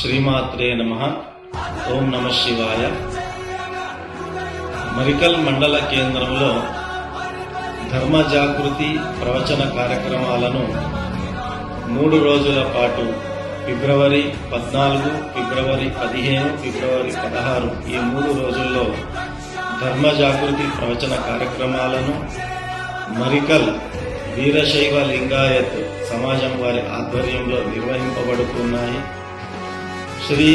శ్రీమాత్రే నమ. ఓం నమ శివాయ. మరికల్ మండల కేంద్రంలో ధర్మ జాగృతి ప్రవచన కార్యక్రమాలను మూడు రోజుల పాటు ఫిబ్రవరి పద్నాలుగు ఫిబ్రవరి పదిహేను ఫిబ్రవరి పదహారు ఈ మూడు రోజుల్లో ధర్మ జాగృతి ప్రవచన కార్యక్రమాలను మరికల్ వీరశైవ లింగాయత్ సమాజం వారి ఆధ్వర్యంలో నిర్వహింపబడుతున్నాయి. శ్రీ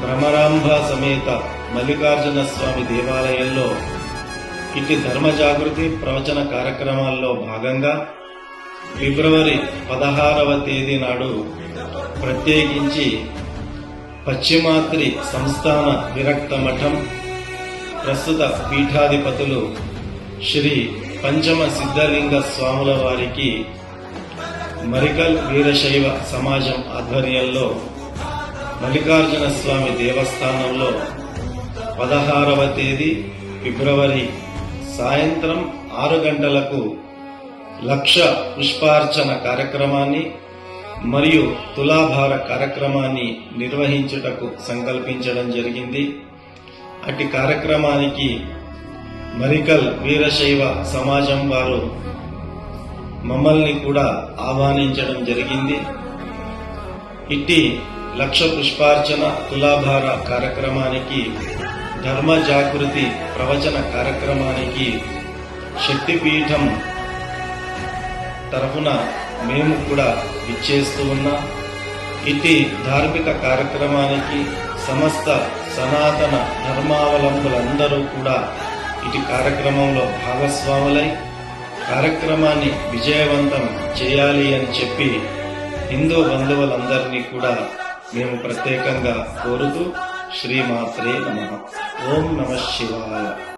భ్రమరాంబ సమేత మల్లికార్జున స్వామి దేవాలయంలో ఇటు ధర్మ జాగృతి ప్రవచన కార్యక్రమాల్లో భాగంగా ఫిబ్రవరి పదహారవ తేదీ నాడు ప్రత్యేకించి పశ్చిమాత్రి సంస్థాన విరక్త మఠం ప్రస్తుత పీఠాధిపతులు శ్రీ పంచమ సిద్ధలింగ స్వాముల వారికి మరికల్ వీరశైవ సమాజం ఆధ్వర్యంలో మల్లికార్జున స్వామి దేవస్థానంలో పదహారవ తేదీ ఫిబ్రవరి సాయంత్రం ఆరు గంటలకు లక్ష పుష్పార్చన కార్యక్రమాన్ని మరియు తులాభార కార్యక్రమాన్ని నిర్వహించుటకు సంకల్పించడం జరిగింది. అట్టి కార్యక్రమానికి మరికల్ వీరశైవ సమాజం వారు మమ్మల్ని కూడా ఆహ్వానించడం జరిగింది. ఇట్టి లక్ష పుష్పార్చన తులాభార కార్యక్రమానికి ధర్మ జాగృతి ప్రవచన కార్యక్రమానికి శక్తిపీఠం తరఫున మేము కూడా ఇచ్చేస్తూ ఉన్నాం. ఇట్టి ధార్మిక కార్యక్రమానికి సమస్త సనాతన ధర్మావలంబులందరూ కూడా ఇటు కార్యక్రమంలో భాగస్వాములై కార్యక్రమాన్ని విజయవంతం చేయాలి అని చెప్పి హిందూ బంధువులందరినీ కూడా మేము ప్రత్యేకంగా కోరుతూ శ్రీమాత్రే నమ. ఓం నమ శివాయ.